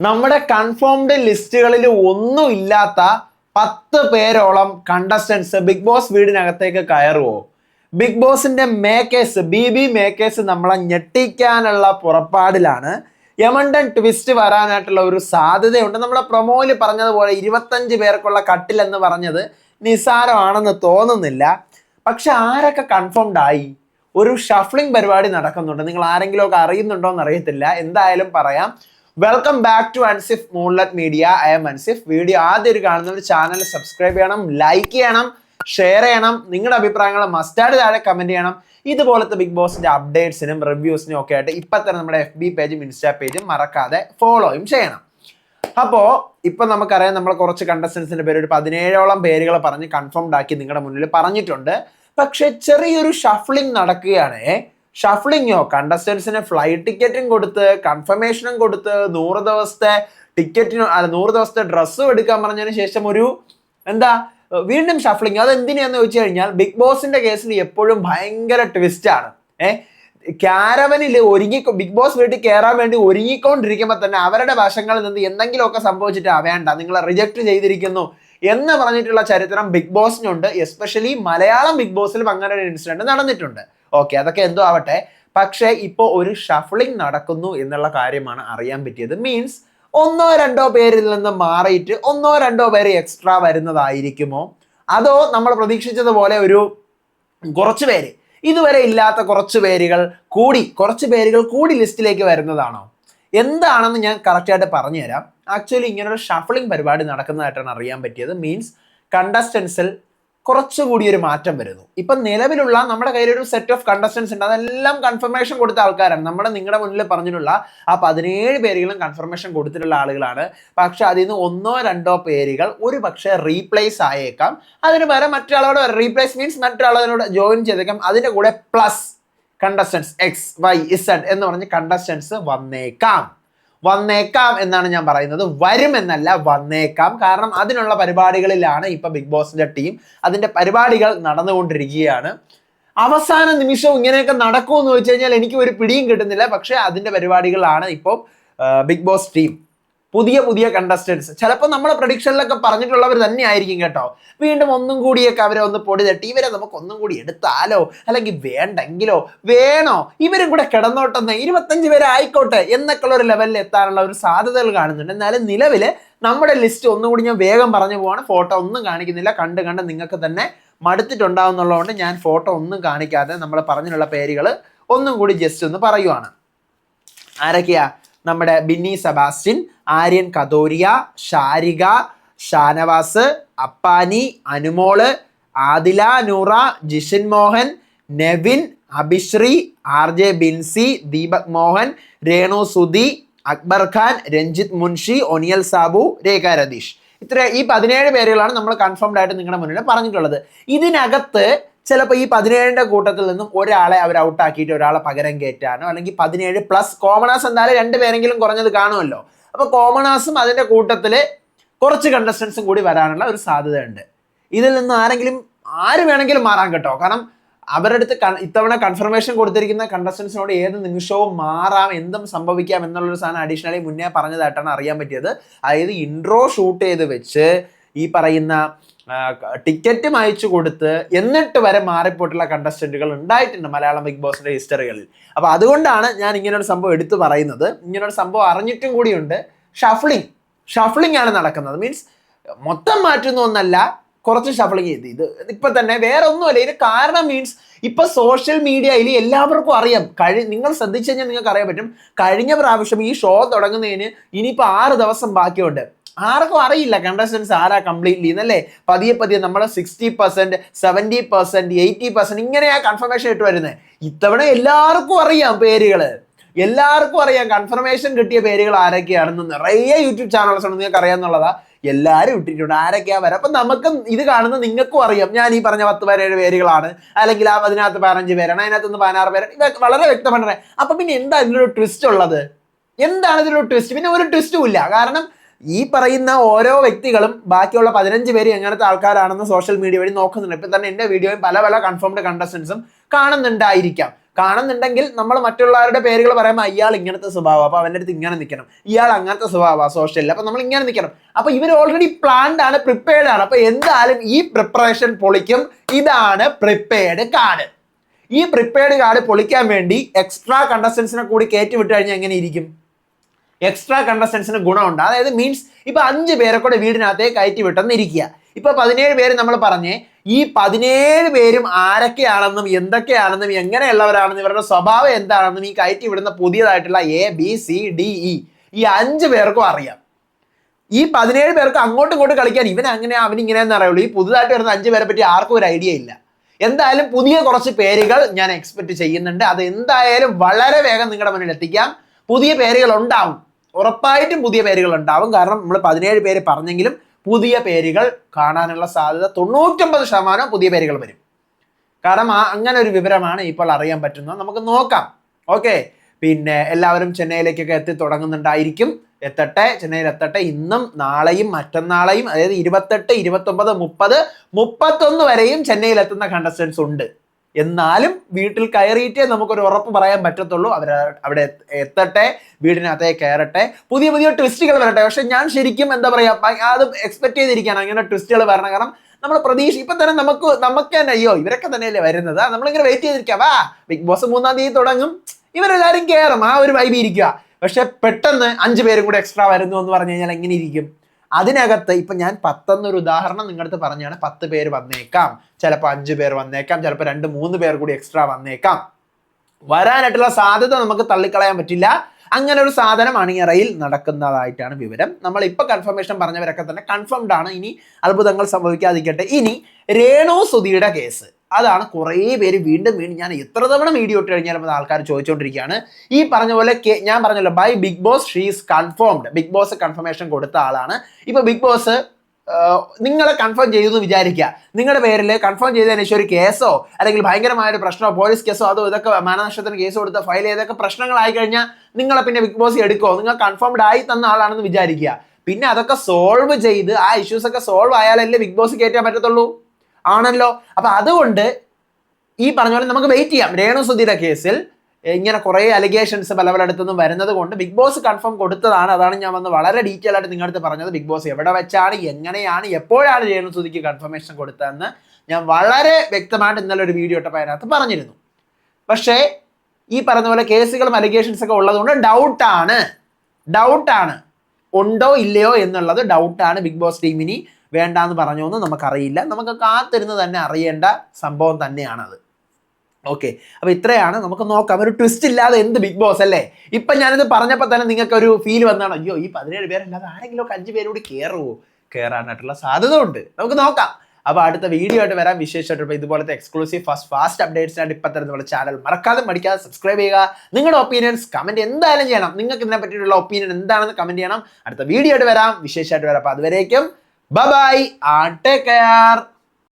നമ്മുടെ കൺഫേംഡ് ലിസ്റ്റുകളിൽ ഒന്നും ഇല്ലാത്ത പത്ത് പേരോളം കണ്ടസ്റ്റൻസ് ബിഗ് ബോസ് വീടിനകത്തേക്ക് കയറുമോ ബിഗ് ബോസിന്റെ മേക്കേഴ്സ് ബി ബി മേക്കേഴ്സ് നമ്മളെ ഞെട്ടിക്കാനുള്ള പുറപ്പാടിലാണ്. യമണ്ടൻ ട്വിസ്റ്റ് വരാനായിട്ടുള്ള ഒരു സാധ്യതയുണ്ട്. നമ്മുടെ പ്രൊമോയിൽ പറഞ്ഞതുപോലെ ഇരുപത്തഞ്ച് പേർക്കുള്ള കട്ടിൽ എന്ന് പറഞ്ഞത് നിസാരമാണെന്ന് തോന്നുന്നില്ല. പക്ഷെ ആരൊക്കെ കൺഫേംഡ് ആയി? ഒരു ഷഫ്ലിംഗ് പരിപാടി നടക്കുന്നുണ്ട്. നിങ്ങൾ ആരെങ്കിലും ഒക്കെ അറിയുന്നുണ്ടോ എന്ന് അറിയത്തില്ല. എന്തായാലും പറയാം. Welcome back to Ansif Moonlit Media I am Ansif video ആദ്യം ഒരു കാണുന്നവർ ചാനൽ സബ്സ്ക്രൈബ് ചെയ്യണം ലൈക്ക് ചെയ്യണം ഷെയർ ചെയ്യണം നിങ്ങളുടെ അഭിപ്രായങ്ങൾ മസ്റ്റാർഡ് താഴെ കമന്റ് ചെയ്യണം. ഇതുപോലത്തെ ബിഗ് ബോസിന്റെ അപ്ഡേറ്റ്സിനും റിവ്യൂസിനും ഒക്കെ ആയിട്ട് ഇപ്പൊ തന്നെ നമ്മുടെ എഫ് ബി പേജും ഇൻസ്റ്റാ പേജും മറക്കാതെ ഫോളോയും ചെയ്യണം. അപ്പോ ഇപ്പൊ നമുക്കറിയാം നമ്മൾ കുറച്ച് കണ്ടസ്റ്റൻസിന്റെ പേര് ഒരു പതിനേഴോളം പേരുകൾ പറഞ്ഞ് കൺഫേംഡ് ആക്കി നിങ്ങളുടെ മുന്നിൽ പറഞ്ഞിട്ടുണ്ട്. പക്ഷെ ചെറിയൊരു ഷഫ്ലിംഗ് നടക്കുകയാണ്. ഷഫ്ലിങ്ങോ കണ്ടസ്റ്റൻസിന് ഫ്ലൈറ്റ് ടിക്കറ്റും കൊടുത്ത് കൺഫർമേഷനും കൊടുത്ത് നൂറ് ദിവസത്തെ ടിക്കറ്റിന് നൂറ് ദിവസത്തെ ഡ്രസ്സും എടുക്കാൻ പറഞ്ഞതിന് ശേഷം ഒരു എന്താ വീണ്ടും ഷഫ്ലിങ് അത് എന്തിനാന്ന് ചോദിച്ചു കഴിഞ്ഞാൽ ബിഗ് ബോസിന്റെ കേസിൽ എപ്പോഴും ഭയങ്കര ട്വിസ്റ്റ് ആണ്. ഏഹ് ക്യാരവനിൽ ഒരുങ്ങി ബിഗ് ബോസ് വീട്ടിൽ കയറാൻ വേണ്ടി ഒരുങ്ങിക്കൊണ്ടിരിക്കുമ്പോൾ തന്നെ അവരുടെ വശങ്ങളിൽ നിന്ന് എന്തെങ്കിലുമൊക്കെ സംഭവിച്ചിട്ട് "ആ, വേണ്ട നിങ്ങളെ റിജക്ട് ചെയ്തിരിക്കുന്നു. എന്ന് പറഞ്ഞിട്ടുള്ള ചരിത്രം ബിഗ് ബോസിനുണ്ട്. എസ്പെഷ്യലി മലയാളം ബിഗ് ബോസിലും അങ്ങനെ ഒരു ഇൻസിഡന്റ് നടന്നിട്ടുണ്ട്. ഓക്കെ അതൊക്കെ എന്തോ ആവട്ടെ. പക്ഷേ ഇപ്പോൾ ഒരു ഷഫ്ലിംഗ് നടക്കുന്നു എന്നുള്ള കാര്യമാണ് അറിയാൻ പറ്റിയത്. മീൻസ് ഒന്നോ രണ്ടോ പേരിൽ നിന്ന് മാറിയിട്ട് ഒന്നോ രണ്ടോ പേര് എക്സ്ട്രാ വരുന്നതായിരിക്കുമോ? അതോ നമ്മൾ പ്രതീക്ഷിച്ചതുപോലെ ഒരു കുറച്ച് പേര് ഇതുവരെ ഇല്ലാത്ത കുറച്ച് പേരുകൾ കൂടി കുറച്ച് പേരുകൾ കൂടി ലിസ്റ്റിലേക്ക് വരുന്നതാണോ? എന്താണെന്ന് ഞാൻ കറക്റ്റായിട്ട് പറഞ്ഞുതരാം. ആക്ച്വലി ഇങ്ങനൊരു ഷഫ്ലിംഗ് പരിപാടി നടക്കുന്നതായിട്ടാണ് അറിയാൻ പറ്റിയത്. മീൻസ് കണ്ടസ്റ്റൻസിൽ കുറച്ചുകൂടി ഒരു മാറ്റം വരുന്നു. ഇപ്പം നിലവിലുള്ള നമ്മുടെ കയ്യിൽ ഒരു സെറ്റ് ഓഫ് കണ്ടസ്റ്റൻസ് ഉണ്ട്. അതെല്ലാം കൺഫർമേഷൻ കൊടുത്ത ആൾക്കാരാണ്. നമ്മുടെ നിങ്ങളുടെ മുന്നിൽ പറഞ്ഞിട്ടുള്ള ആ പതിനേഴ് പേരുകളും കൺഫർമേഷൻ കൊടുത്തിട്ടുള്ള ആളുകളാണ്. പക്ഷെ അതിൽ നിന്ന് ഒന്നോ രണ്ടോ പേരുകൾ ഒരു പക്ഷേ റീപ്ലേസ് ആയേക്കാം. അതിന് പകരം മറ്റൊരാളോട് റീപ്ലേസ് മീൻസ് മറ്റൊരാളോട് ജോയിൻ ചെയ്തേക്കാം. അതിന്റെ കൂടെ plus contestants X Y Z എന്ന് പറഞ്ഞ് കണ്ടസ്റ്റൻസ് വന്നേക്കാം. വന്നേക്കാം എന്നാണ് ഞാൻ പറയുന്നത്. വരും എന്നല്ല വന്നേക്കാം. കാരണം അതിനുള്ള പരിപാടികളിലാണ് ഇപ്പൊ ബിഗ് ബോസിന്റെ ടീം അതിന്റെ പരിപാടികൾ നടന്നുകൊണ്ടിരിക്കുകയാണ്. അവസാന നിമിഷവും ഇങ്ങനെയൊക്കെ നടക്കുമെന്ന് ചോദിച്ചു കഴിഞ്ഞാൽ എനിക്ക് ഒരു പിടിയും കിട്ടുന്നില്ല. പക്ഷേ അതിന്റെ പരിപാടികളാണ് ഇപ്പോൾ ബിഗ് ബോസ് ടീം പുതിയ പുതിയ കണ്ടസ്റ്റൻസ് ചിലപ്പോൾ നമ്മളെ പ്രഡിക്ഷനിലൊക്കെ പറഞ്ഞിട്ടുള്ളവർ തന്നെ ആയിരിക്കും കേട്ടോ. വീണ്ടും ഒന്നും കൂടിയൊക്കെ അവരെ ഒന്ന് പൊടി തട്ടി. ഇവരെ നമുക്ക് ഒന്നും കൂടി എടുത്താലോ? അല്ലെങ്കിൽ വേണ്ടെങ്കിലോ? വേണോ? ഇവരും കൂടെ കിടന്നോട്ടെന്ന് ഇരുപത്തഞ്ച് പേരെ ആയിക്കോട്ടെ എന്നൊക്കെയുള്ള ഒരു ലെവലിൽ എത്താനുള്ള ഒരു സാധ്യതകൾ കാണുന്നുണ്ട്. എന്നാലും നിലവിൽ നമ്മുടെ ലിസ്റ്റ് ഒന്നും കൂടി ഞാൻ വേഗം പറഞ്ഞു പോവാണ്. ഫോട്ടോ ഒന്നും കാണിക്കുന്നില്ല. കണ്ട് കണ്ട് നിങ്ങൾക്ക് തന്നെ മടുത്തിട്ടുണ്ടാവുന്നുള്ളതുകൊണ്ട് ഞാൻ ഫോട്ടോ ഒന്നും കാണിക്കാതെ നമ്മൾ പറഞ്ഞിട്ടുള്ള പേരുകൾ ഒന്നും കൂടി ജസ്റ്റ് ഒന്ന് പറയുവാണ്. ആരൊക്കെയാ? നമ്മുടെ Binny Sebastian Aryan Kadoria Sharika Shanavas Appani Anumol Adila Noora Jishin Mohan Nevin Abhishree R J Binsy Deepak Mohan Renu Sudhi Akbar Khan Ranjith Munshi ഒനിയൽ Sabu Rekha Ratheesh. ഇത്ര ഈ പതിനേഴ് പേരുകളാണ് നമ്മൾ കൺഫേംഡ് ആയിട്ട് നിങ്ങളുടെ മുന്നിൽ പറഞ്ഞിട്ടുള്ളത്. ഇതിനകത്ത് ചിലപ്പോൾ ഈ പതിനേഴിന്റെ കൂട്ടത്തിൽ നിന്നും ഒരാളെ അവർ ഔട്ടാക്കിയിട്ട് ഒരാളെ പകരം കയറ്റാനോ അല്ലെങ്കിൽ പതിനേഴ് പ്ലസ് കോമണേഴ്സ് എന്തായാലും രണ്ട് പേരെങ്കിലും കുറഞ്ഞത് കാണുമല്ലോ. അപ്പോൾ കോമണേഴ്സും അതിന്റെ കൂട്ടത്തിൽ കുറച്ച് കണ്ടസ്റ്റൻസും കൂടി വരാനുള്ള ഒരു സാധ്യതയുണ്ട്. ഇതിൽ നിന്ന് ആരെങ്കിലും ആര് വേണമെങ്കിലും മാറാൻ കേട്ടോ. കാരണം അവരുടെ അടുത്ത് ഇത്തവണ കൺഫർമേഷൻ കൊടുത്തിരിക്കുന്ന കണ്ടസ്റ്റൻസിനോട് ഏത് നിമിഷവും മാറാം എന്തും സംഭവിക്കാം എന്നുള്ളൊരു സാധനം അഡീഷണലി മുന്നേ പറഞ്ഞതായിട്ടാണ് അറിയാൻ പറ്റിയത്. അതായത് ഇൻട്രോ ഷൂട്ട് ചെയ്ത് വെച്ച് ഈ പറയുന്ന ടിക്കറ്റും അയച്ചു കൊടുത്ത് എന്നിട്ട് വരെ മാറിപ്പോയിട്ടുള്ള കണ്ടസ്റ്റന്റുകൾ ഉണ്ടായിട്ടുണ്ട് മലയാളം ബിഗ് ബോസിന്റെ ഹിസ്റ്ററികളിൽ അപ്പൊ അതുകൊണ്ടാണ് ഞാൻ ഇങ്ങനൊരു സംഭവം എടുത്തു പറയുന്നത്. ഇങ്ങനൊരു സംഭവം അറിഞ്ഞിട്ടും കൂടിയുണ്ട്. ഷഫ്ലിംഗ് ഷഫ്ലിംഗ് ആണ് നടക്കുന്നത്. മീൻസ് മൊത്തം മാറ്റുന്ന ഒന്നല്ല കുറച്ച് ഷഫ്ലിംഗ് ചെയ്ത്. ഇത് ഇപ്പൊ തന്നെ വേറെ ഒന്നുമല്ല. ഇതിന് കാരണം മീൻസ് ഇപ്പൊ സോഷ്യൽ മീഡിയയിൽ എല്ലാവർക്കും അറിയാം. കഴി നിങ്ങൾ ശ്രദ്ധിച്ചു കഴിഞ്ഞാൽ നിങ്ങൾക്ക് അറിയാൻ പറ്റും. കഴിഞ്ഞ പ്രാവശ്യം ഈ ഷോ തുടങ്ങുന്നതിന് ഇനിയിപ്പോൾ ആറ് ദിവസം ബാക്കിയുണ്ട്. ആർക്കും അറിയില്ല കണ്ടസ്റ്റൻസ് ആരാ കംപ്ലീറ്റ്ലി എന്നല്ലേ പതിയെ പതിയെ നമ്മുടെ sixty percent seventy percent eighty percent ഇങ്ങനെയാ കൺഫർമേഷൻ ഇട്ട് വരുന്നത് ഇത്തവണ എല്ലാവർക്കും അറിയാം പേരുകൾ. എല്ലാവർക്കും അറിയാം കൺഫർമേഷൻ കിട്ടിയ പേരുകൾ ആരൊക്കെയാണെന്ന്. നിറയെ യൂട്യൂബ് ചാനൽസ് ഉണ്ട് നിങ്ങൾക്ക് അറിയാന്നുള്ളതാ എല്ലാവരും ഇട്ടിട്ടുണ്ട്. ആരൊക്കെയാ വരാം? അപ്പൊ നമുക്ക് ഇത് കാണുന്ന നിങ്ങൾക്കും അറിയാം. ഞാൻ ഈ പറഞ്ഞ പത്ത് പതിനേഴ് പേരുകളാണ്. അല്ലെങ്കിൽ ആ അതിനകത്ത് പതിനഞ്ച് പേരാണ്. അതിനകത്ത് നിന്ന് പതിനാറ് പേരാണ്. ഇവ വളരെ വ്യക്തമാണ്. അപ്പൊ പിന്നെ എന്താ ഇതിലൊരു ട്വിസ്റ്റ് ഉള്ളത്? എന്താണ് ഇതിലൊരു ട്വിസ്റ്റ് പിന്നെ ഒരു ട്വിസ്റ്റും ഇല്ല. കാരണം ഈ പറയുന്ന ഓരോ വ്യക്തികളും ബാക്കിയുള്ള പതിനഞ്ച് പേര് എങ്ങനത്തെ ആൾക്കാരാണെന്ന് സോഷ്യൽ മീഡിയ വഴി നോക്കുന്നുണ്ട്. ഇപ്പൊ തന്നെ എന്റെ വീഡിയോയും പല പല കൺഫേംഡ് കണ്ടസ്റ്റൻസും കാണുന്നുണ്ടായിരിക്കാം. കാണുന്നുണ്ടെങ്കിൽ നമ്മൾ മറ്റുള്ളവരുടെ പേരുകൾ പറയുമ്പോൾ അയാൾ ഇങ്ങനത്തെ സ്വഭാവം അപ്പൊ അവന്റെ അടുത്ത് ഇങ്ങനെ നിൽക്കണം. ഇയാൾ അങ്ങനത്തെ സ്വഭാവമാണ് സോഷ്യലിൽ അപ്പൊ നമ്മൾ ഇങ്ങനെ നിൽക്കണം. അപ്പൊ ഇവർ ഓൾറെഡി പ്ലാൻഡ് ആണ് പ്രിപ്പയർഡ് ആണ്. അപ്പൊ എന്തായാലും ഈ പ്രിപ്പറേഷൻ പൊളിക്കും. ഇതാണ് പ്രിപ്പയർഡ് കാർഡ് ഈ പ്രിപ്പയർഡ് കാർഡ് പൊളിക്കാൻ വേണ്ടി എക്സ്ട്രാ കണ്ടസ്റ്റൻസിനെ കൂടി കയറ്റി വിട്ട് കഴിഞ്ഞാൽ എങ്ങനെ ഇരിക്കും? എക്സ്ട്രാ കണ്ടസ്റ്റൻസിന് ഗുണമുണ്ട്. അതായത് മീൻസ് ഇപ്പൊ അഞ്ച് പേരെ കൂടെ വീടിനകത്തേക്ക് കയറ്റി വിട്ടെന്ന് ഇരിക്കുക ഇപ്പൊ പതിനേഴ് പേര് നമ്മൾ പറഞ്ഞേ ഈ പതിനേഴ് പേരും ആരൊക്കെയാണെന്നും എന്തൊക്കെയാണെന്നും എങ്ങനെയുള്ളവരാണെന്നും ഇവരുടെ സ്വഭാവം എന്താണെന്നും ഈ കയറ്റി വിടുന്ന പുതിയതായിട്ടുള്ള A B C D E ഈ അഞ്ച് പേർക്കും അറിയാം. ഈ പതിനേഴ് പേർക്ക് അങ്ങോട്ടും ഇങ്ങോട്ടും കളിക്കാൻ ഇവൻ അങ്ങനെ അവൻ ഇങ്ങനെയെന്ന് അറിയുള്ളൂ. ഈ പുതുതായിട്ട് വരുന്ന അഞ്ച് പേരെ പറ്റി ആർക്കും ഒരു ഐഡിയ ഇല്ല. എന്തായാലും പുതിയ കുറച്ച് പേരുകൾ ഞാൻ എക്സ്പെക്ട് ചെയ്യുന്നുണ്ട്. അത് എന്തായാലും വളരെ വേഗം നിങ്ങളുടെ മുന്നിൽ എത്തിക്കാം. പുതിയ പേരുകൾ ഉണ്ടാവും. ഉറപ്പായിട്ടും പുതിയ പേരുകൾ ഉണ്ടാവും കാരണം നമ്മൾ പതിനേഴ് പേര് പറഞ്ഞെങ്കിലും പുതിയ പേരുകൾ കാണാനുള്ള സാധ്യത തൊണ്ണൂറ്റൊമ്പത് ശതമാനം പുതിയ പേരുകൾ വരും. കാരണം അങ്ങനെ ഒരു വിവരമാണ് ഇപ്പോൾ അറിയാൻ പറ്റുന്നത്. നമുക്ക് നോക്കാം. ഓക്കെ. പിന്നെ എല്ലാവരും ചെന്നൈയിലേക്കൊക്കെ എത്തി തുടങ്ങുന്നുണ്ടായിരിക്കും. എത്തട്ടെ ചെന്നൈയിൽ എത്തട്ടെ. ഇന്നും നാളെയും മറ്റന്നാളെയും അതായത് ഇരുപത്തെട്ട് ഇരുപത്തൊമ്പത് മുപ്പത് മുപ്പത്തൊന്ന് വരെയും ചെന്നൈയിൽ എത്തുന്ന കണ്ടസ്റ്റൻസ് ഉണ്ട്. എന്നാലും വീട്ടിൽ കയറിയിട്ടേ നമുക്കൊരു ഉറപ്പ് പറയാൻ പറ്റത്തുള്ളൂ. അവർ അവിടെ എത്തട്ടെ വീടിനകത്തേ കയറട്ടെ. പുതിയ പുതിയ ട്വിസ്റ്റുകൾ വരട്ടെ. പക്ഷെ ഞാൻ ശരിക്കും എന്താ പറയാ ഭ- അത് എക്സ്പെക്ട് ചെയ്തിരിക്കുകയാണ്. അങ്ങനെ ട്വിസ്റ്റുകൾ വരണം. കാരണം നമ്മൾ പ്രതീക്ഷ ഇപ്പൊ തന്നെ നമുക്ക് നമുക്ക് തന്നെ അയ്യോ ഇവരൊക്കെ തന്നെയല്ലേ വരുന്നത്? നമ്മളിങ്ങനെ വെയിറ്റ് ചെയ്തിരിക്കാം വാ ബിഗ് ബോസ് മൂന്നാം തീയതി തുടങ്ങും. ഇവരെല്ലാവരും കയറും ആ ഒരു വൈബ് ഇരിക്കുക. പക്ഷെ പെട്ടെന്ന് അഞ്ച് പേരും കൂടെ എക്സ്ട്രാ വരുന്നു എന്ന് പറഞ്ഞു കഴിഞ്ഞാൽ എങ്ങനെ ഇരിക്കും? അതിനകത്ത് ഇപ്പൊ ഞാൻ പത്തെന്നൊരു ഉദാഹരണം നിങ്ങളുടെ അടുത്ത് പറഞ്ഞാണ് പത്ത് പേര് വന്നേക്കാം. ചിലപ്പോൾ അഞ്ച് പേർ വന്നേക്കാം ചിലപ്പോൾ രണ്ട് മൂന്ന് പേർ കൂടി എക്സ്ട്രാ വന്നേക്കാം. വരാനായിട്ടുള്ള സാധ്യത നമുക്ക് തള്ളിക്കളയാൻ പറ്റില്ല. അങ്ങനെ ഒരു സാധനം അണിയറയിൽ നടക്കുന്നതായിട്ടാണ് വിവരം. നമ്മൾ ഇപ്പൊ കൺഫർമേഷൻ പറഞ്ഞവരൊക്കെ തന്നെ കൺഫേംഡ് ആണ്. ഇനി അത്ഭുതങ്ങൾ സംഭവിക്കാതിരിക്കട്ടെ. ഇനി രേണു സുധിയുടെ കേസ് അതാണ് കുറേ പേര് വീണ്ടും വീണ്ടും ഞാൻ എത്ര തവണ വീഡിയോ ഇട്ട് കഴിഞ്ഞാലും ആൾക്കാർ ചോദിച്ചുകൊണ്ടിരിക്കുകയാണ് ഈ പറഞ്ഞ പോലെ ഞാൻ പറഞ്ഞല്ലോ by Bigg Boss she's confirmed Bigg Boss confirmation കൊടുത്ത ആളാണ്. ഇപ്പൊ ബിഗ് ബോസ് നിങ്ങളെ കൺഫേം ചെയ്തു എന്ന് വിചാരിക്കുക. നിങ്ങളുടെ പേരിൽ കൺഫേം ചെയ്തതിന് ശേഷം ഒരു കേസോ അല്ലെങ്കിൽ ഭയങ്കരമായ ഒരു പ്രശ്നമോ പോലീസ് കേസോ അതോ ഇതൊക്കെ മാനനഷ്ടത്തിന് കേസ് കൊടുത്ത ഫയൽ ചെയ്തൊക്കെ പ്രശ്നങ്ങളായി കഴിഞ്ഞാൽ നിങ്ങളെ പിന്നെ ബിഗ് ബോസ് എടുക്കോ നിങ്ങൾ കൺഫേംഡ് ആയി തന്ന ആളാണെന്ന് വിചാരിക്കുക. പിന്നെ അതൊക്കെ സോൾവ് ചെയ്ത് ആ ഇഷ്യൂസ് ഒക്കെ സോൾവ് ആയാലല്ലേ ബിഗ് ബോസ് കയറ്റാൻ പറ്റത്തുള്ളൂ? ആണല്ലോ? അപ്പൊ അതുകൊണ്ട് ഈ പറഞ്ഞ പോലെ നമുക്ക് വെയിറ്റ് ചെയ്യാം. രേണു സുധീര കേസിൽ ഇങ്ങനെ കുറേ അലിഗേഷൻസ് പല പലയിടത്തുനിന്നും വരുന്നത് കൊണ്ട് ബിഗ് ബോസ് കൺഫേം കൊടുത്തതാണ്. അതാണ് ഞാൻ വന്ന് വളരെ ഡീറ്റെയിൽ ആയിട്ട് നിങ്ങളുടെ പറഞ്ഞത്. ബിഗ് ബോസ് എവിടെ വെച്ചാണ് എങ്ങനെയാണ് എപ്പോഴാണ് രേണു സുധിക്ക് കൺഫർമേഷൻ കൊടുത്തതെന്ന് ഞാൻ വളരെ വ്യക്തമായിട്ട് ഇന്നലെ ഒരു വീഡിയോ ഇട്ടപ്പോൾ അതിനകത്ത് പറഞ്ഞിരുന്നു. പക്ഷേ ഈ പറഞ്ഞ പോലെ കേസുകളും അലിഗേഷൻസ് ഒക്കെ ഉള്ളതുകൊണ്ട് ഡൗട്ടാണ് ഡൗട്ടാണ് ഉണ്ടോ ഇല്ലയോ എന്നുള്ളത് ഡൗട്ടാണ് ബിഗ് ബോസ് ടീമിനി വേണ്ടാന്ന് പറഞ്ഞോ എന്ന് നമുക്കറിയില്ല. നമുക്ക് കാത്തിരുന്ന് തന്നെ അറിയേണ്ട സംഭവം തന്നെയാണത്. ഓക്കെ. അപ്പൊ ഇത്രയാണ്. നമുക്ക് നോക്കാം. ഒരു ട്വിസ്റ്റ് ഇല്ലാതെ എന്ത് ബിഗ് ബോസ് അല്ലേ? ഇപ്പൊ ഞാനിത് പറഞ്ഞപ്പോൾ തന്നെ നിങ്ങൾക്ക് ഒരു ഫീൽ വന്നാണ്. അയ്യോ ഈ പതിനേഴ് പേരല്ലാതെ ആരെങ്കിലും ഒക്കെ അഞ്ച് പേര് കൂടി കയറുമോ കയറാനായിട്ടുള്ള സാധ്യത ഉണ്ട് നമുക്ക് നോക്കാം. അപ്പൊ അടുത്ത വീഡിയോ ആയിട്ട് വരാൻ വിശേഷമായിട്ട് ഇതുപോലത്തെ എക്സ്ക്ലൂസീവ് ഫസ്റ്റ് ഫാസ്റ്റ് അപ്ഡേറ്റ്സ് ആയിട്ട് ഇപ്പം തന്നെ നമ്മുടെ ചാനൽ മറക്കാതെ മടിക്കാതെ സബ്സ്ക്രൈബ് ചെയ്യുക. നിങ്ങളുടെ ഒപ്പീനിയൻസ് കമന്റ് എന്തായാലും ചെയ്യണം. നിങ്ങൾക്ക് ഇതിനെ പറ്റിയിട്ടുള്ള ഒപ്പീനിയൻ എന്താണെന്ന് കമന്റ് ചെയ്യണം. അടുത്ത വീഡിയോ ആയിട്ട് വരാം. വിശേഷമായിട്ട് വരാം. അപ്പൊ അതുവരേക്കും ബൈ ടേക്ക് കെയർ